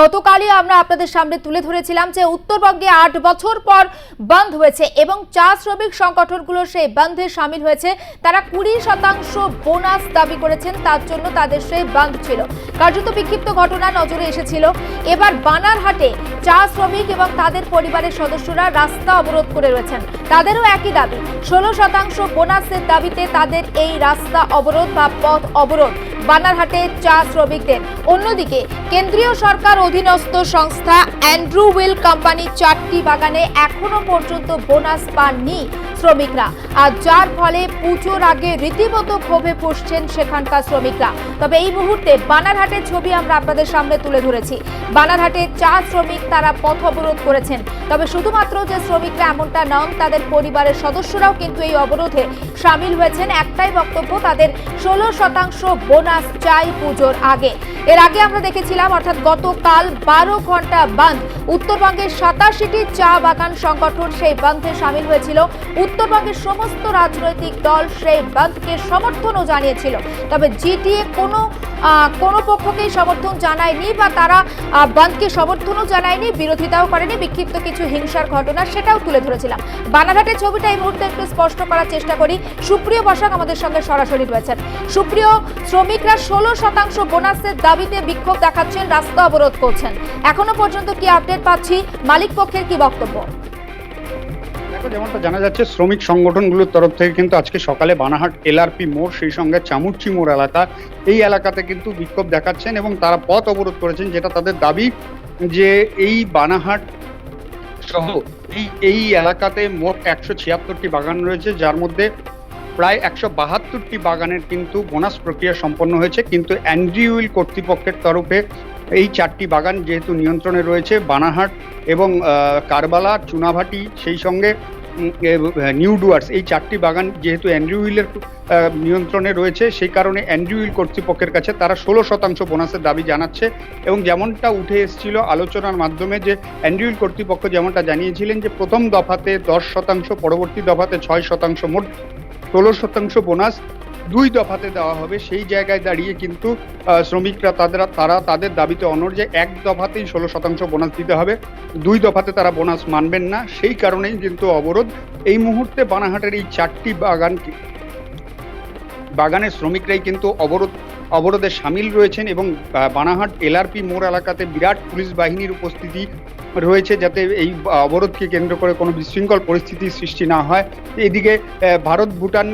গতকালই আমরা আপনাদের সামনে তুলে ধরেছিলাম যে উত্তরবঙ্গে আট বছর পর বন্ধ হয়েছে এবং চা শ্রমিক সংগঠনগুলো সেই বন্ধে সামিল হয়েছে। তারা কুড়ি শতাংশ বোনাস দাবি করেছেন, তার জন্য তাদের সেই বন্ধ ছিল। কার্যত বিক্ষিপ্ত ঘটনা নজরে এসেছিল। এবার বানারহাটে চা শ্রমিক এবং তাদের পরিবারের সদস্যরা রাস্তা অবরোধ করে রয়েছেন। তাদেরও একই দাবি, ষোলো শতাংশ বোনাসের দাবিতে তাদের এই রাস্তা অবরোধ বা পথ অবরোধ বানারহাটে চা শ্রমিকদের। অন্যদিকে কেন্দ্রীয় সরকার অধীনস্থ সংস্থা অ্যান্ড্রু উইল কোম্পানি চারটি বাগানে এখনও পর্যন্ত বোনাস পাননি। শ্রমিকরা। আর যার ফলে পুজোর আগে রীতিমতো ক্ষোভে ফুসছেন সেখানকার শ্রমিকরা। তবে এই মুহূর্তে বানারহাটের ছবি আমরা আপনাদের সামনে তুলে ধরেছি। বানারহাটে চা শ্রমিক তারা পথ অবরোধ করেছেন। তবে শুধুমাত্র যে শ্রমিকরা এমনটা নন, তাদের পরিবারের সদস্যরাও কিন্তু এই অবরোধে সামিল হয়েছেন। একটাই বক্তব্য, তাদের ষোলো শতাংশ বোনাস চাই পুজোর আগে। এর আগে আমরা দেখেছিলাম, অর্থাৎ গতকাল বারো ঘণ্টা বন্ধ উত্তরবঙ্গের সাতাশিটি চা বাগান সংগঠন সেই বন্ধে সামিল হয়েছিল। উত্তরবঙ্গের সমস্ত রাজনৈতিক দল সেই বন্ধকে সমর্থনও জানিয়েছিল। তবে জিটিএ কোনো কোনো পক্ষকেই সমর্থন জানায়নি বা তারা বন্ধকে সমর্থনও জানায়নি, বিরোধিতাও করেনি, বিক্ষিপ্ত কিছু হিংসার ঘটনা সেটাও তুলে ধরেছিলাম। বানাঘাটের ছবিটা এই মুহূর্তে একটু স্পষ্ট করার চেষ্টা করি। সুপ্রিয় বসাক আমাদের সঙ্গে সরাসরি রয়েছেন। সুপ্রিয়, শ্রমিকরা ষোলো শতাংশ বোনাসের দাবিতে বিক্ষোভ দেখাচ্ছেন, রাস্তা অবরোধ করছেন। এখনও পর্যন্ত কি আপডেট পাচ্ছি? মালিক পক্ষের কি বক্তব্য? দেখো, যেমনটা জানা যাচ্ছে, শ্রমিক সংগঠনগুলোর তরফ থেকে কিন্তু আজকে সকালে বানাহাট এলআরপি মোড়, সেই সঙ্গে চামুরচি মোড় এলাকা, এই এলাকাতে কিন্তু বিক্ষোভ দেখাচ্ছেন এবং তারা পথ অবরোধ করেছেন, যেটা তাদের দাবি যে এই বানাহাট সহ এই এই এলাকাতে মোট একশো ছিয়াত্তরটি বাগান রয়েছে, যার মধ্যে প্রায় একশো বাহাত্তরটি বাগানের কিন্তু বোনাস প্রক্রিয়া সম্পন্ন হয়েছে, কিন্তু অ্যান্ড্রিউইল কর্তৃপক্ষের তরফে এই চারটি বাগান যেহেতু নিয়ন্ত্রণে রয়েছে, বানাহাট এবং কারবালা, চুনাভাটি, সেই সঙ্গে নিউ ডুয়ার্স এই চারটি বাগান যেহেতু অ্যান্ড্রিউ নিয়ন্ত্রণে রয়েছে, সেই কারণে অ্যান্ড্রিউ কর্তৃপক্ষের কাছে তারা ষোলো শতাংশ বোনাসের দাবি জানাচ্ছে এবং যেমনটা উঠে এসেছিল আলোচনার মাধ্যমে যে অ্যান্ড্রিউ কর্তৃপক্ষ যেমনটা জানিয়েছিলেন যে প্রথম দফাতে দশ শতাংশ, পরবর্তী দফাতে ছয় শতাংশ মোট ষোলো শতাংশ বোনাস দুই দফাতে দেওয়া হবে। সেই জায়গায় দাঁড়িয়ে কিন্তু শ্রমিকরা তাদের, তারা তাদের দাবিতে অনর যে এক দফাতেই ষোলো শতাংশ বোনাস দিতে হবে। দুই দফাতে তারা বোনাস মানবেন না। সেই কারণেই কিন্তু অবরোধ। এই মুহূর্তে বানাহাটের এই চারটি বাগান বাগানের শ্রমিকরাই কিন্তু অবরোধ, অবরোধে সামিল রয়েছেন এবং বানাহাট এলআরপি মোড় এলাকাতে বিরাট পুলিশ বাহিনীর উপস্থিতি রয়েছে যাতে এই অবরোধকে কেন্দ্র করে কোনো বিশৃঙ্খল পরিস্থিতির সৃষ্টি না হয়। এদিকে ভারত ভুটান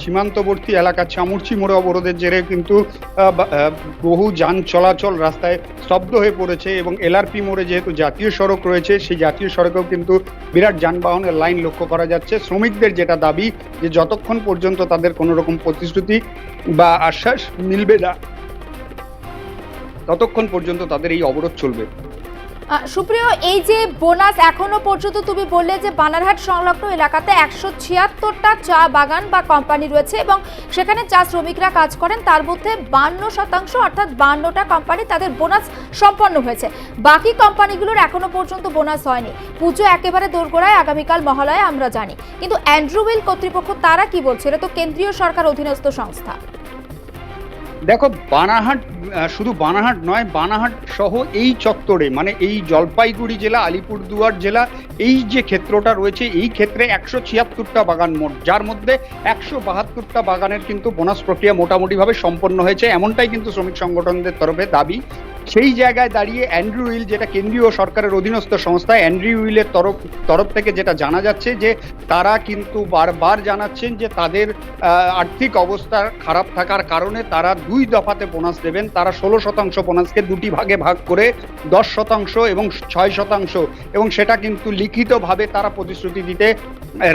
সীমান্তবর্তী এলাকা চামুরচি মোড়ে অবরোধের জেরে কিন্তু বহু যান চলাচল রাস্তায় স্তব্ধ হয়ে পড়েছে এবং এলআরপি মোড়ে যেহেতু জাতীয় সড়ক রয়েছে, সেই জাতীয় সড়কেও কিন্তু বিরাট যানবাহনের লাইন লক্ষ্য করা যাচ্ছে। শ্রমিকদের যেটা দাবি, যে যতক্ষণ পর্যন্ত তাদের কোনো রকম প্রতিশ্রুতি বা আশ্বাস মিলবে না, ততক্ষণ পর্যন্ত তাদের এই অবরোধ চলবে। সুপ্রিয়, এই যে বোনাস এখনও পর্যন্ত তুমি বললে যে বানারহাট সংলগ্ন এলাকাতে একশো ছিয়াত্তরটা চা বাগান বা কোম্পানি রয়েছে এবং সেখানে চা শ্রমিকরা কাজ করেন, তার মধ্যে বান্ন শতাংশ অর্থাৎ বান্নটা কোম্পানি তাদের বোনাস সম্পন্ন হয়েছে। বাকি কোম্পানিগুলোর এখনও পর্যন্ত বোনাস হয়নি। পুজো একেবারে দোরগোড়ায় আগামীকাল মহালয়ে আমরা জানি। কিন্তু অ্যান্ড্রুউইল কর্তৃপক্ষ তারা কি বলছে? এটা তো কেন্দ্রীয় সরকার অধীনস্থ সংস্থা। দেখো, বানাহাট শুধু বানাহাট নয়, বানাহাট সহ এই চত্বরে মানে এই জলপাইগুড়ি জেলা, আলিপুরদুয়ার জেলা, এই যে ক্ষেত্রটা রয়েছে, এই ক্ষেত্রে একশো ছিয়াত্তরটা বাগান মোট, যার মধ্যে একশো বাহাত্তরটা বাগানের কিন্তু বোনাস প্রক্রিয়া মোটামুটিভাবে সম্পন্ন হয়েছে। এমনটাই কিন্তু শ্রমিক সংগঠনদের তরফে দাবি। সেই জায়গায় দাঁড়িয়ে অ্যান্ড্রু উইল, যেটা কেন্দ্রীয় সরকারের অধীনস্থ সংস্থা, অ্যান্ড্রু উইলের তরফ তরফ থেকে যেটা জানা যাচ্ছে যে তারা কিন্তু বারবার জানাচ্ছেন যে তাদের আর্থিক অবস্থা খারাপ থাকার কারণে তারা দুই দফাতে বোনাস দেবেন। তারা ষোলো শতাংশ বোনাসকে দুটি ভাগে ভাগ করে দশ শতাংশ এবং ছয় শতাংশ। এবং সেটা কিন্তু লিখিতভাবে তারা প্রতিশ্রুতি দিতে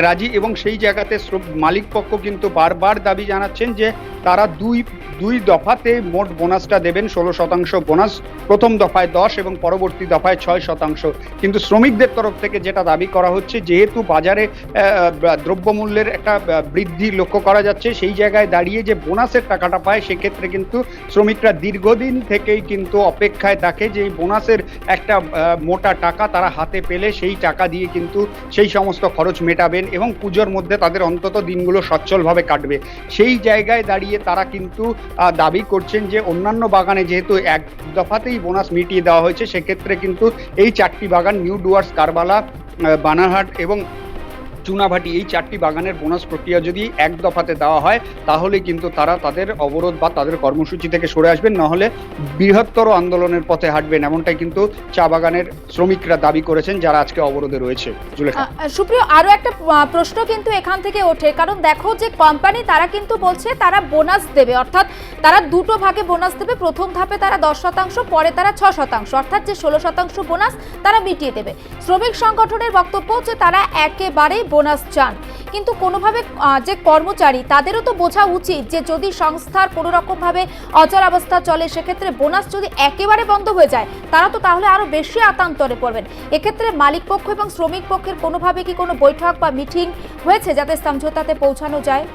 রাজি। এবং সেই জায়গাতে মালিক পক্ষ কিন্তু বারবার দাবি জানাচ্ছেন যে তারা দুই দুই দফাতে মোট বোনাসটা দেবেন, ষোলো শতাংশ বোনাস প্রথম দফায় দশ এবং পরবর্তী দফায় ছয় শতাংশ। কিন্তু শ্রমিকদের তরফ থেকে যেটা দাবি করা হচ্ছে, যেহেতু বাজারে দ্রব্যমূল্যের একটা বৃদ্ধি লক্ষ্য করা যাচ্ছে, সেই জায়গায় দাঁড়িয়ে যে বোনাসের টাকাটা পায়, সেক্ষেত্রে কিন্তু শ্রমিকরা দীর্ঘদিন থেকেই কিন্তু অপেক্ষায় থাকে যে বোনাসের একটা মোটা টাকা তারা হাতে পেলে সেই টাকা দিয়ে কিন্তু সেই সমস্ত খরচ মেটাবেন এবং পুজোর মধ্যে তাদের অন্তত দিনগুলো সচ্ছলভাবে কাটবে। সেই জায়গায় দাঁড়িয়ে তারা কিন্তু দাবি করছেন যে অন্যান্য বাগানে যেহেতু এক দফাতেই বোনাস মিটিয়ে দেওয়া হয়েছে। সেক্ষেত্রে কিন্তু এই চারটি বাগান, নিউ ডুয়ার্স, কারবালা বানারহাট এবং চুনাভাটি, এই চারটি বাগানের বোনাস প্রক্রিয়া যদি এক দফাতে দেওয়া হয়, তাহলে কিন্তু তারা তাদের অবরোধ বা তাদের কর্মসূচি থেকে সরে আসবেন। নাহলে বৃহত্তর আন্দোলনের পথে হাঁটবেন, এমনটাই কিন্তু চা বাগানের শ্রমিকরা দাবি করেছেন, যারা আজকে অবরোধে রয়েছে। সুপ্রিয়, আরও একটা প্রশ্ন কিন্তু এখান থেকে ওঠে। কারণ দেখো যে কোম্পানি তারা কিন্তু বলছে তারা বোনাস দেবে। অর্থাৎ তারা দুটো ভাগে বোনাস দেবে। প্রথম ধাপে তারা দশ শতাংশ, পরে তারা ছ শতাংশ। অর্থাৎ যে ষোলো শতাংশ বোনাস তারা মিটিয়ে দেবে। শ্রমিক সংগঠনের বক্তব্য যে তারা একেবারেই বোনাস চান। কিন্তু কোনোভাবে যে কর্মচারী, তাদেরও তো বোঝা উচিত যে যদি সংস্থার কোনো রকমভাবে অচল অবস্থা চলে, সেক্ষেত্রে বোনাস যদি একেবারে বন্ধ হয়ে যায়, তারা তো তাহলে আরও বেশি আতান্তরে পড়বেন। এক্ষেত্রে মালিক পক্ষ এবং শ্রমিক পক্ষের কোনোভাবে কি কোনো বৈঠক বা মিটিং হয়েছে যাতে সমঝোতাতে পৌঁছানো যায়?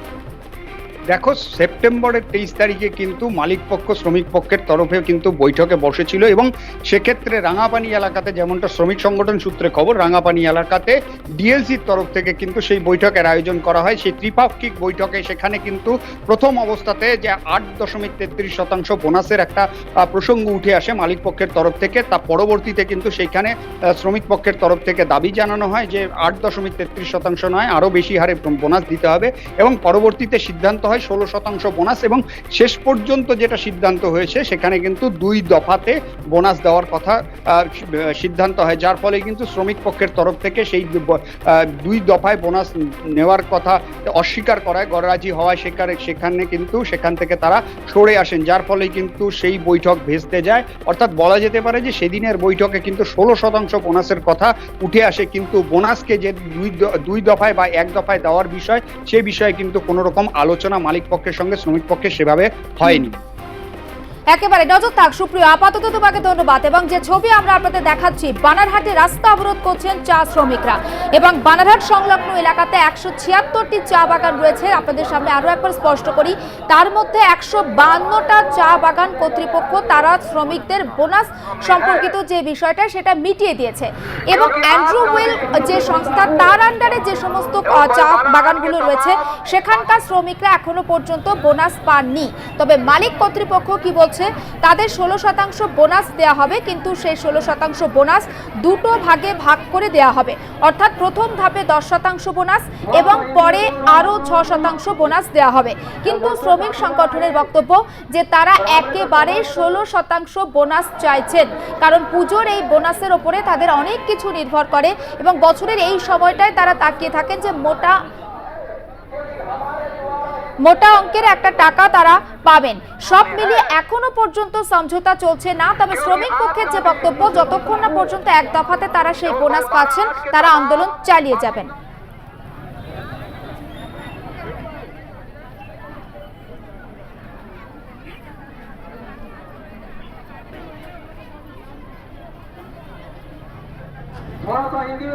দেখো, সেপ্টেম্বরের তেইশ তারিখে কিন্তু মালিক পক্ষ, শ্রমিক পক্ষের তরফে কিন্তু বৈঠকে বসেছিল এবং সেক্ষেত্রে রাঙাপানি এলাকাতে যেমনটা শ্রমিক সংগঠন সূত্রে খবর, রাঙাপানি এলাকাতে ডিএলসির তরফ থেকে কিন্তু সেই বৈঠকের আয়োজন করা হয়। সেই ত্রিপাক্ষিক বৈঠকে সেখানে কিন্তু প্রথম অবস্থাতে যে আট দশমিক তেত্রিশ শতাংশ বোনাসের একটা প্রসঙ্গ উঠে আসে মালিক পক্ষের তরফ থেকে। তা পরবর্তীতে কিন্তু সেইখানে শ্রমিক পক্ষের তরফ থেকে দাবি জানানো হয় যে, আট দশমিক তেত্রিশ শতাংশ নয়, আরও বেশি হারে বোনাস দিতে হবে এবং পরবর্তীতে সিদ্ধান্ত হয় ষোলো শতাংশ বোনাস এবং শেষ পর্যন্ত যেটা সিদ্ধান্ত হয়েছে, সেখানে কিন্তু দুই দফাতে বোনাস দেওয়ার কথা সিদ্ধান্ত হয়। যার ফলে কিন্তু শ্রমিক পক্ষের তরফ থেকে সেই দুই দফায় বোনাস নেওয়ার কথা অস্বীকার করায় গররাজি হওয়ায় সেখানে সেখানে কিন্তু সেখান থেকে তারা সরে আসেন। যার ফলে কিন্তু সেই বৈঠক ভেস্তে যায়। অর্থাৎ বলা যেতে পারে যে সেদিনের বৈঠকে কিন্তু ষোলো শতাংশ বোনাসের কথা উঠে আসে, কিন্তু বোনাসকে যে দুই দুই দফায় বা এক দফায় দেওয়ার বিষয়, সে বিষয়ে কিন্তু কোনো রকম আলোচনা মালিক পক্ষের সঙ্গে শ্রমিক পক্ষে সেভাবে হয়নি। একেবারে নজর থাক। সুপ্রিয়, আপাতত তোমাকে ধন্যবাদ। এবং যে ছবি আমরা আপনাদের দেখাচ্ছি, বানারহাটে রাস্তা অবরোধ করছেন চা শ্রমিকরা। এবং বানারহাট সংলগ্ন এলাকাতে একশো ছিয়াত্তরটি চা বাগান রয়েছে। আপনাদের সামনে আরও একবার স্পষ্ট করি। তার মধ্যে একশো বান্নটা চা বাগান কর্তৃপক্ষ, তারা শ্রমিকদের বোনাস সম্পর্কিত যে বিষয়টা, সেটা মিটিয়ে দিয়েছে। এবং অ্যান্ড্রু ওয়েল যে সংস্থা, তার আন্ডারে যে সমস্ত চা বাগানগুলো রয়েছে, সেখানকার শ্রমিকরা এখনও পর্যন্ত বোনাস পাননি। তবে মালিক কর্তৃপক্ষ কি বলছে তাদের ষোলো শতাংশ বোনাস দেওয়া হবে, কিন্তু সেই ষোলো শতাংশ বোনাস দুটো ভাগে ভাগ করে দেওয়া হবে। অর্থাৎ প্রথম ধাপে দশ শতাংশ বোনাস এবং পরে আরও ছ শতাংশ বোনাস দেওয়া হবে। কিন্তু শ্রমিক সংগঠনের বক্তব্য যে তারা একেবারে ষোলো শতাংশ বোনাস চাইছেন, কারণ পুজোর এই বোনাসের ওপরে তাদের অনেক কিছু নির্ভর করে এবং বছরের এই সময়টায় তারা তাকিয়ে থাকেন যে মোটা মোটা অঙ্কের একটা টাকা তারা পাবেন। সব মিলিয়ে এখনও পর্যন্ত সমঝোতা চলছে না, তবে শ্রমিক পক্ষের যে বক্তব্য, যতক্ষণ না পর্যন্ত এক দফাতে তারা সেই বোনাস পাচ্ছেন, তারা আন্দোলন চালিয়ে যাবেন।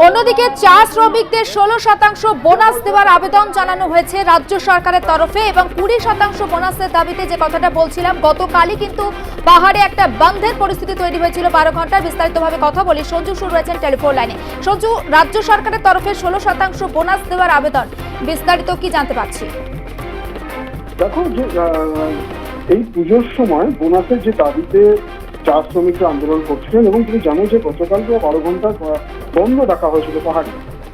অন্যদিকে চা শ্রমিকদের ষোলো শতাংশ বোনাস দেওয়ার আবেদন জানানো হয়েছে রাজ্য সরকারের তরফে এবং কুড়ি শতাংশ বোনাসের দাবিতে যে কথাটা বলছিলাম, গতকালই কিন্তু পাহাড়ে একটা বন্ধের পরিস্থিতি তৈরি হয়েছিল। বারো ঘণ্টার বিস্তারিতভাবে কথা বলি সঞ্জু সুর রয়েছেন টেলিফোন লাইনে। সঞ্জু, রাজ্য সরকারের তরফে ষোলো শতাংশ বোনাস দেওয়ার আবেদন, বিস্তারিত কি জানতে পারছি? দেখো এই পুজোর সময় বোনাসের যে দাবিতে চা শ্রমিকরা আন্দোলন করছিলেন এবং তুমি জানো যে গতকাল প্রায় বারো ঘণ্টা বন্ধ রাখা হয়েছিল পাহাড়ে।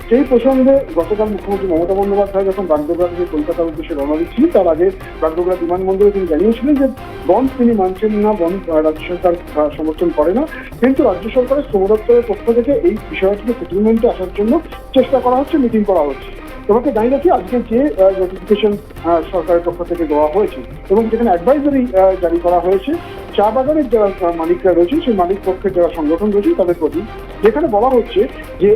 সেই প্রসঙ্গে গতকাল মুখ্যমন্ত্রী মমতা বন্দ্যোপাধ্যায় যখন বাগডোগরা থেকে কলকাতার উদ্দেশ্যে রওনা দিচ্ছিলেন, তার আগে বাগডোগরা বিমানবন্দরে তিনি জানিয়েছিলেন যে বন্ধ তিনি মানছেন না, বন্ধ রাজ্য সরকার সমর্থন করে না। কিন্তু রাজ্য সরকারের শ্রম দপ্তরের পক্ষ থেকে এই বিষয়টিকে সেটেলমেন্টে আসার জন্য চেষ্টা করা হচ্ছে মিটিং করা হচ্ছে। তোমাকে জানি রাখি, আজকে যে নোটিফিকেশন সরকারের পক্ষ থেকে দেওয়া হয়েছে এবং যেখানে অ্যাডভাইজারি জারি করা হয়েছে, চা বাগানের যারা মালিকরা রয়েছে, সেই মালিক পক্ষের যারা সংগঠন রয়েছে, তাদের প্রতি যেখানে বলা হচ্ছে যে,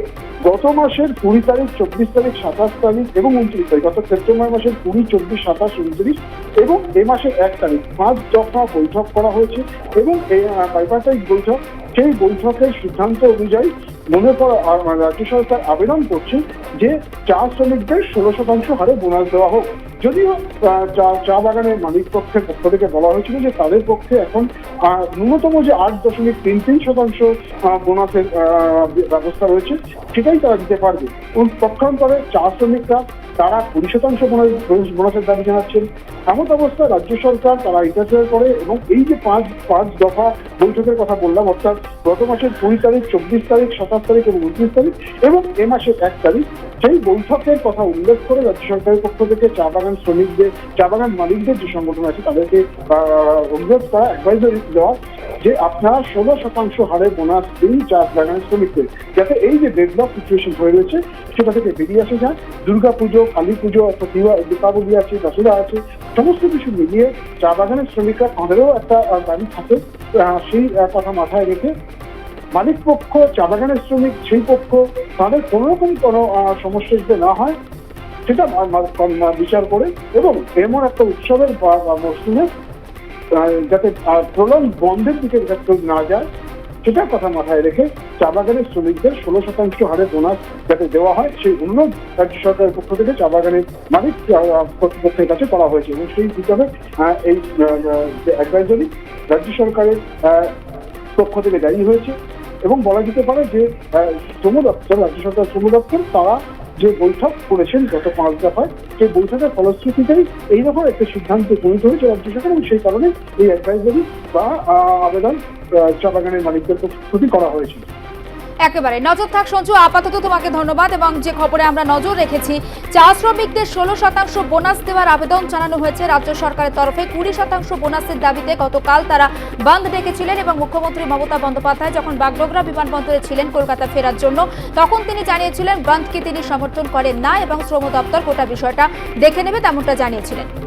গত মাসের কুড়ি তারিখ, চব্বিশ তারিখ, সাতাশ তারিখ এবং উনত্রিশ তারিখ, অর্থাৎ সেপ্টেম্বর মাসের কুড়ি, চব্বিশ, সাতাশ, উনত্রিশ এবং এ মাসের এক তারিখ, পাঁচ দফা বৈঠক করা হয়েছে এবং এই পারিপার্শ্বিক বৈঠক, সেই বৈঠকের সিদ্ধান্ত অনুযায়ী মনে করা আহ, রাজ্য সরকার আবেদন করছে যে চা শ্রমিকদের ষোলো শতাংশ হারে বোনাস দেওয়া হোক। যদিও চা চা বাগানের মালিক পক্ষের পক্ষ থেকে বলা হয়েছিল যে তাদের পক্ষে এখন ন্যূনতম যে আট দশমিক তিন তিন শতাংশ বোনাসের ব্যবস্থা রয়েছে সেটাই তারা দিতে পারবে। এবং পক্ষান্তরে চা শ্রমিকরা তারা কুড়ি শতাংশ বোনাস বোনাসের দাবি জানাচ্ছেন। এমন অবস্থায় রাজ্য সরকার তারা ইন্টারফেয়ার করে এবং এই যে পাঁচ পাঁচ দফা বৈঠকের কথা বললাম অর্থাৎ গত মাসের কুড়ি তারিখ, চব্বিশ তারিখ, সাতাশ তারিখ এবং উনত্রিশ তারিখ এবং এ মাসের এক তারিখ সেই বৈঠকের কথা উল্লেখ করে রাজ্য সরকারের পক্ষ থেকে চা বাগান শ্রমিকদের, চা বাগান মালিকদের যে সংগঠন আছে তাদেরকে অনুরোধ করা অ্যাডভাইজারি দেওয়া যে আপনারা ষোলো শতাংশ হারে বোনাস দিন চা বাগান শ্রমিকদের, যাতে এই যে ডেভেলপ সিচুয়েশন হয়ে রয়েছে, সেটা থেকে বেরিয়ে আসে যায়। দুর্গা পুজো কালী পুজো দীপাবলি আছে দশরা আছে, সমস্ত কিছু মিলিয়ে চা বাগানের শ্রমিকরা তাদেরও একটা দাবি থাকে। সেই কথা মাথায় রেখে মালিক পক্ষ চা বাগানের শ্রমিক, সেই পক্ষ, তাদের কোনো রকম কোনো সমস্যা যদি না হয়, সেটা বিচার করে এবং এমন একটা উৎসবের মরশুমে যাতে প্রলম বন্ধের দিকে না যায় সেটার কথা মাথায় রেখে চা বাগানের শ্রমিকদের ষোলো শতাংশ হারে বোনাস যাতে দেওয়া হয়, সেই অনুরোধ রাজ্য সরকারের পক্ষ থেকে চা বাগানের মালিক কর্তৃপক্ষের কাছে করা হয়েছে এবং সেই হিসাবে এই অ্যাডভাইজারি রাজ্য সরকারের পক্ষ থেকে জারি হয়েছে এবং বলা যেতে পারে যে শ্রম দপ্তর, রাজ্য সরকার শ্রম দপ্তর, তারা যে বৈঠক করেছেন গত পাঁচ দফায় সেই বৈঠকের ফলশ্রুতিতেই এইরকম একটা সিদ্ধান্ত উপনীত হয়েছে রাজ্য সরকার এবং সেই কারণে এই অ্যাডভাইজারি বা আবেদন চা বাগানের মালিকদের প্রতি করা হয়েছে একেবারে। নজর থাক সঞ্জু, আপাতত তোমাকে ধন্যবাদ এবং যে খবরে আমরা নজর রেখেছি, চা শ্রমিকদের ষোলো শতাংশ বোনাস দেওয়ার আবেদন জানানো হয়েছে রাজ্য সরকারের তরফে। কুড়ি শতাংশ বোনাসের দাবিতে গতকাল তারা বন্ধ ডেকেছিলেন এবং মুখ্যমন্ত্রী মমতা বন্দ্যোপাধ্যায় যখন বাগডোগরা বিমানবন্দরে ছিলেন কলকাতা ফেরার জন্য, তখন তিনি জানিয়েছিলেন বন্ধকে তিনি সমর্থন করেন না এবং শ্রম দপ্তর গোটা বিষয়টা দেখে নেবে, তেমনটা জানিয়েছিলেন।